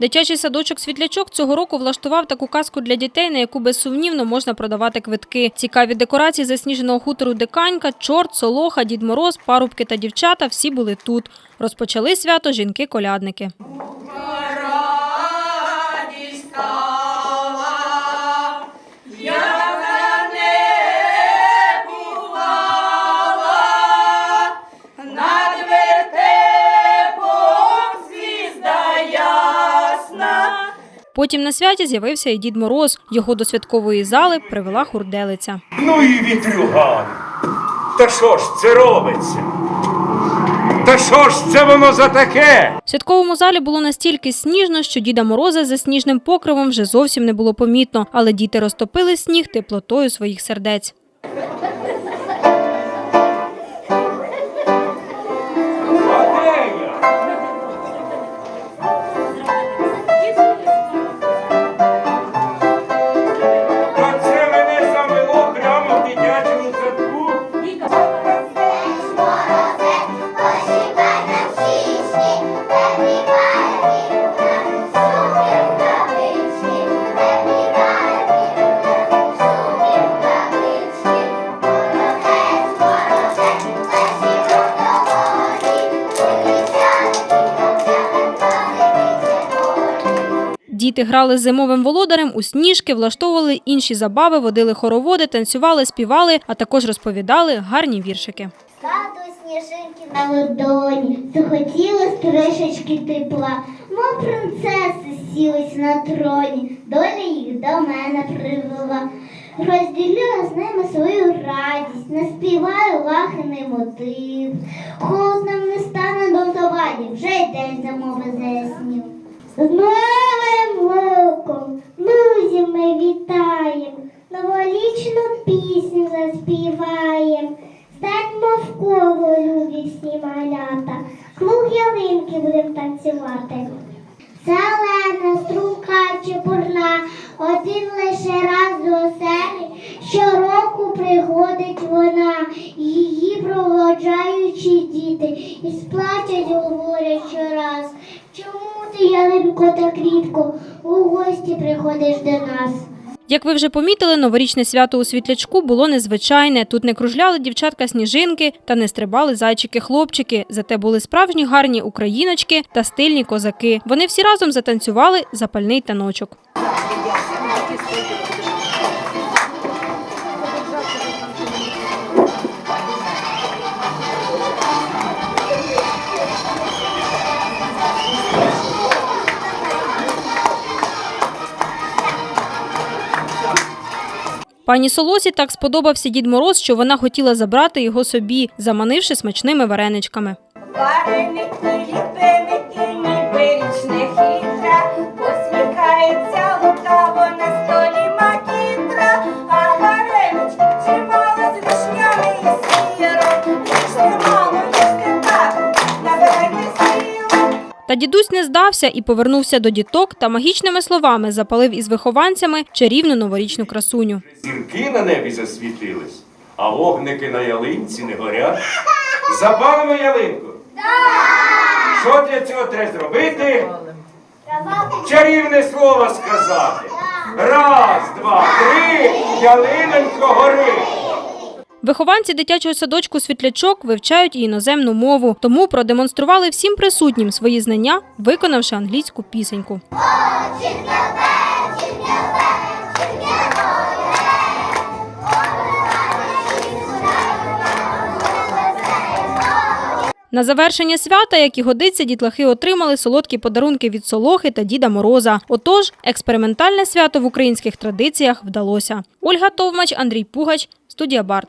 Дитячий садочок Світлячок цього року влаштував таку казку для дітей, на яку безсумнівно можна продавати квитки. Цікаві декорації засніженого хутору Диканька, чорт, солоха, Дід Мороз, парубки та дівчата всі були тут. Розпочали свято жінки-колядники. Потім на святі з'явився і Дід Мороз. Його до святкової зали привела хурделиця. Ну і вітрюган. Та що ж це робиться? Та що ж це воно за таке? В святковому залі було настільки сніжно, що Діда Мороза за сніжним покривом вже зовсім не було помітно, але діти розтопили сніг теплотою своїх сердець. Діти грали з зимовим володарем у сніжки, влаштовували інші забави, водили хороводи, танцювали, співали, а також розповідали гарні віршики. Паду сніжинки на ладоні, захотілось трішечки тепла, мов принцеси сілись на троні, доля їх до мене привела. Розділю з ними свою радість, наспіваю лаханий мотив. Холод нам не стане до заваді, вже й день зимови заснів. Ми вітаємо, новорічну пісню заспіваємо. Станьмо в коло, любі всі малята, круг ялинки будем танцювати. Зелена, струнка чепурна, один лише раз до оселі, щороку приходить вона, її проводжаючи діти, і сплачуть говорять щораз. Чому ялинко, так рідко у гості приходиш до нас? Як ви вже помітили, новорічне свято у світлячку було незвичайне. Тут не кружляли дівчатка сніжинки та не стрибали зайчики-хлопчики. Зате були справжні гарні україночки та стильні козаки. Вони всі разом затанцювали запальний таночок. Пані Солосі так сподобався Дід Мороз, що вона хотіла забрати його собі, заманивши смачними вареничками. Вареники, ліпеники, ніби річне хитра, посміхається Та дідусь не здався і повернувся до діток та магічними словами запалив із вихованцями чарівну новорічну красуню. Зірки на небі засвітились, а вогники на ялинці не горять. Запалимо ялинку? Що для цього треба зробити? Чарівне слово сказати. Раз, два, три, ялинонько гори. Вихованці дитячого садочку Світлячок вивчають і іноземну мову, тому продемонстрували всім присутнім свої знання, виконавши англійську пісеньку. На завершення свята, як і годиться, дітлахи отримали солодкі подарунки від Солохи та Діда Мороза. Отож, експериментальне свято в українських традиціях вдалося. Ольга Товмач, Андрій Пугач, студія Барт.